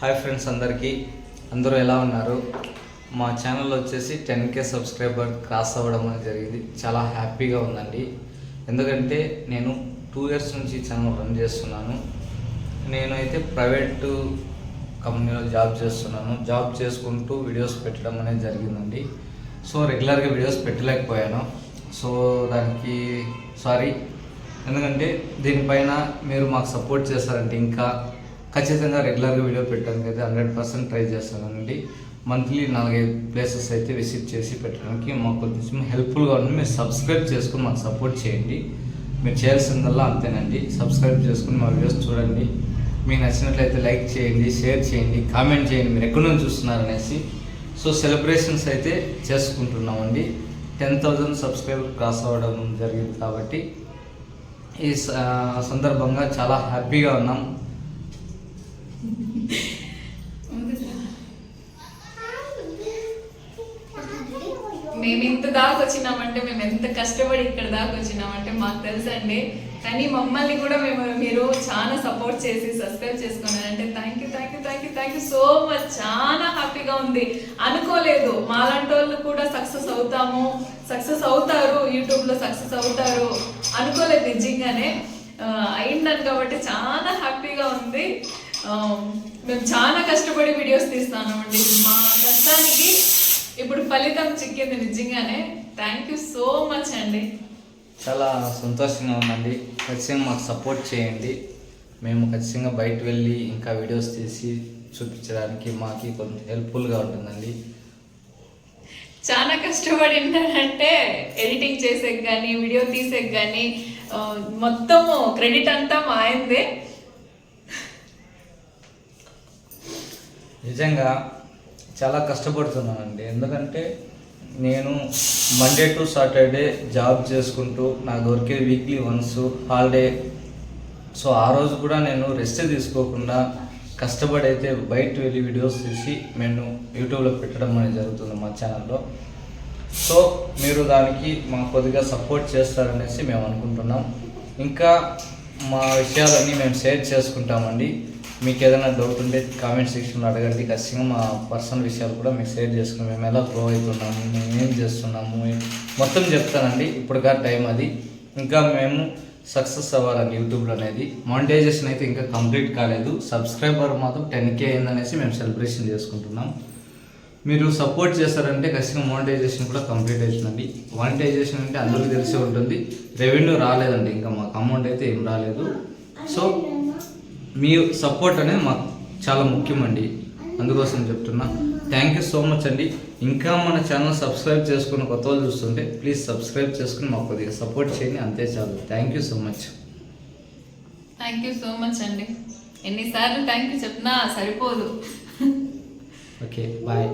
Hi friends అందరికీ. అందరూ ఎలా ఉన్నారు? మా ఛానల్ వచ్చేసి టెన్ కే సబ్స్క్రైబర్ క్రాస్ అవ్వడం అనేది జరిగింది. చాలా హ్యాపీగా ఉందండి. ఎందుకంటే నేను టూ ఇయర్స్ నుంచి ఛానల్ రన్ చేస్తున్నాను. నేనైతే ప్రైవేటు కంపెనీలో జాబ్ చేస్తున్నాను. జాబ్ చేసుకుంటూ వీడియోస్ పెట్టడం అనేది జరిగిందండి. సో రెగ్యులర్గా వీడియోస్ పెట్టలేకపోయాను. సో దానికి సారీ. ఎందుకంటే దీనిపైన మీరు మాకు సపోర్ట్ చేస్తారంటే ఇంకా ఖచ్చితంగా రెగ్యులర్గా వీడియో పెట్టడానికి అయితే హండ్రెడ్ పర్సెంట్ ట్రై చేస్తానండి. మంత్లీ నాలుగైదు ప్లేసెస్ అయితే విజిట్ చేసి పెట్టడానికి మాకు కొంచెం హెల్ప్ఫుల్గా ఉంది మీరు సబ్స్క్రైబ్ చేసుకుని మాకు సపోర్ట్ చేయండి. మీరు చేయాల్సిందల్లా అంతేనండి. సబ్స్క్రైబ్ చేసుకుని మా వీడియోస్ చూడండి. మీకు నచ్చినట్లయితే లైక్ చేయండి షేర్ చేయండి కామెంట్ చేయండి. మీరు ఎక్కడి నుంచి చూస్తున్నారనేసి. సో సెలబ్రేషన్స్ అయితే చేసుకుంటున్నామండి. టెన్ థౌజండ్ సబ్స్క్రైబర్ క్రాస్ అవ్వడం జరిగింది కాబట్టి ఈ స- సందర్భంగా చాలా హ్యాపీగా ఉన్నాం. మేము ఇంత దాకా వచ్చినామంటే మేము ఎంత కష్టపడి ఇక్కడ దాకా వచ్చినామంటే మాకు తెలుసండి. కానీ మమ్మల్ని కూడా మేము మీరు చాలా సపోర్ట్ చేసి సబ్స్క్రైబ్ చేసుకున్నారంటే thank you thank you thank you thank you so much చాలా హ్యాపీగా ఉంది. అనుకోలేదు. మాలాంటి వాళ్ళు కూడా సక్సెస్ అవుతాము. సక్సెస్ అవుతారు. యూట్యూబ్లో సక్సెస్ అవుతారు. అనుకోలేదు నిజంగానే. అయిందని కాబట్టి చాలా హ్యాపీగా ఉంది. మేము చాలా కష్టపడి వీడియోస్ తీస్తామండి మా ఫలితం చిక్కింది నిజంగానే. థ్యాంక్ యూ సో మచ్ అండి. చాలా సంతోషంగా ఉందండి. ఖచ్చితంగా మాకు సపోర్ట్ చేయండి. మేము ఖచ్చితంగా బయట వెళ్ళి ఇంకా వీడియోస్ తీసి చూపించడానికి మాకు కొంచెం హెల్ప్ఫుల్గా ఉంటుందండి. చాలా కష్టపడిందంటే ఎడిటింగ్ చేసేకి కానీ వీడియో తీసేకి కానీ మొత్తము క్రెడిట్ అంతా మా ఆయనదే నిజంగా చాలా కష్టపడుతున్నానండి. ఎందుకంటే నేను మండే టు సాటర్డే జాబ్ చేసుకుంటూ నాకు దొరికే వీక్లీ వన్స్ హాలిడే సో ఆ రోజు కూడా నేను రెస్ట్ తీసుకోకుండా కష్టపడి అయితే బయట వెళ్ళి వీడియోస్ తీసి నేను యూట్యూబ్లో పెట్టడం అనేది జరుగుతుంది మా ఛానల్లో సో మీరు దానికి మాకు కొద్దిగా సపోర్ట్ చేస్తారనేసి మేము అనుకుంటున్నాం. ఇంకా మా విషయాలన్నీ మేము షేర్ చేసుకుంటామండి. మీకు ఏదైనా డౌట్ ఉంటే కామెంట్ సెక్షన్లో అడగండి. ఖచ్చితంగా మా పర్సనల్ విషయాలు కూడా మీకు షేర్ చేసుకున్నాం మేము ఎలా గ్రో అవుతున్నాము మేము ఏం చేస్తున్నాము మొత్తం చెప్తానండి. ఇప్పటికా టైం అది. ఇంకా మేము సక్సెస్ అవ్వాలండి యూట్యూబ్లో అనేది. మానిటైజేషన్ అయితే ఇంకా కంప్లీట్ కాలేదు. సబ్స్క్రైబర్ మాత్రం టెన్ కే అయిందనేసి మేము సెలబ్రేషన్ చేసుకుంటున్నాం. మీరు సపోర్ట్ చేస్తారంటే ఖచ్చితంగా మానిటైజేషన్ కూడా కంప్లీట్ అవుతుందండి. మానిటైజేషన్ అంటే అందరికీ తెలిసే ఉంటుంది. రెవెన్యూ రాలేదండి. ఇంకా మాకు అమౌంట్ అయితే ఏం రాలేదు. సో మీ సపోర్ట్ అనేది మాకు చాలా ముఖ్యమండి. అందుకోసం చెప్తున్నా. థ్యాంక్ యూ సో మచ్ అండి. ఇంకా మన ఛానల్ సబ్స్క్రైబ్ చేసుకున్న కొత్త వాళ్ళు చూస్తుంటే ప్లీజ్ సబ్స్క్రైబ్ చేసుకుని మాకు కొద్దిగా సపోర్ట్ చేయండి. అంతే చాలు. Thank you so much thank you so much అండి. ఎన్నిసార్లు థ్యాంక్ యూ చెప్పినా సరిపోదు. Okay bye